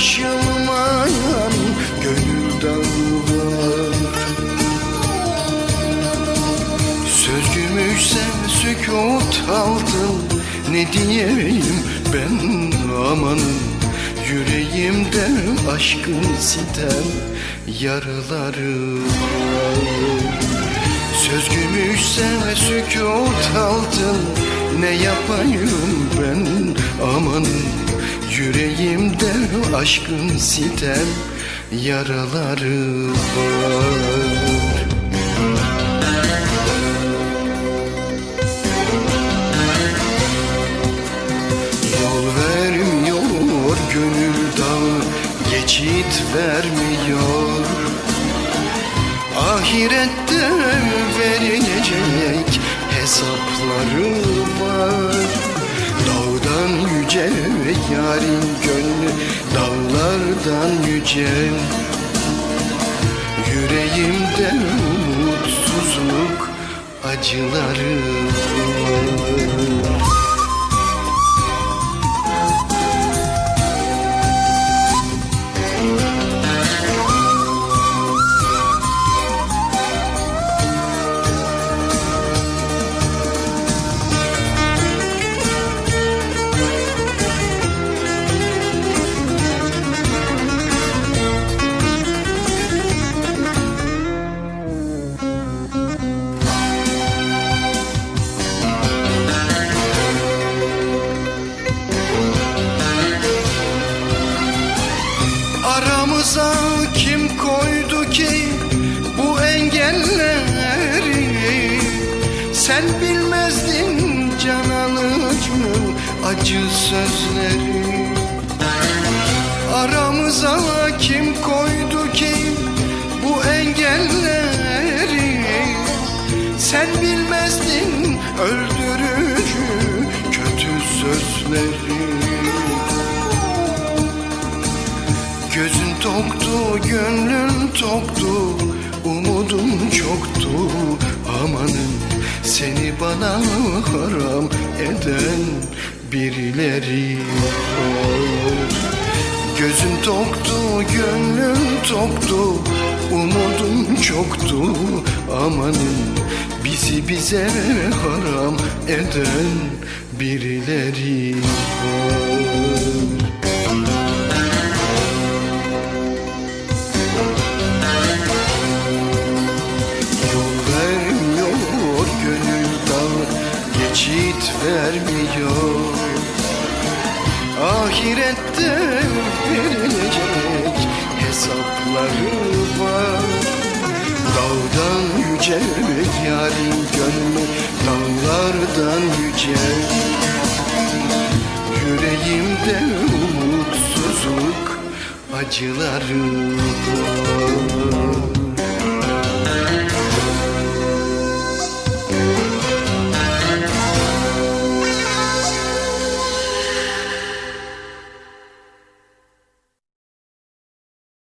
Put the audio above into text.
aşılmayan gönül dağı var Söz gümüşse sükut altın Ne diyeyim ben amanın? Yüreğimde aşkın sitem yaraları var Söz gümüşse sükut altın Ne yapayım ben amanın Yüreğimde aşkın sitem yaraları var. Yol vermiyor gönül dağı Geçit vermiyor. Ahirette verilecek hesapları var. Dağdan yüce yarın gönlü Dağlardan yüce. Yüreğimde umutsuzluk acıları. var Aramıza kim koydu ki bu engelleri? Sen bilmezdin can alıcı acı sözleri? Aramıza kim koydu ki bu engelleri? Sen bilmezdin öldürücü kötü sözleri Gözün toktu, gönlün toktu Umudum çoktu. Amanın Seni bana haram eden birileri var Gözün toktu, gönlün toktu Umudum çoktu. Amanın Bizi bize haram eden birileri var vermiyor Ahirette verilecek hesapları var. Dağdan yüce yarın gönlü Dağlardan yüce. Yüreğimde umutsuzluk acıları var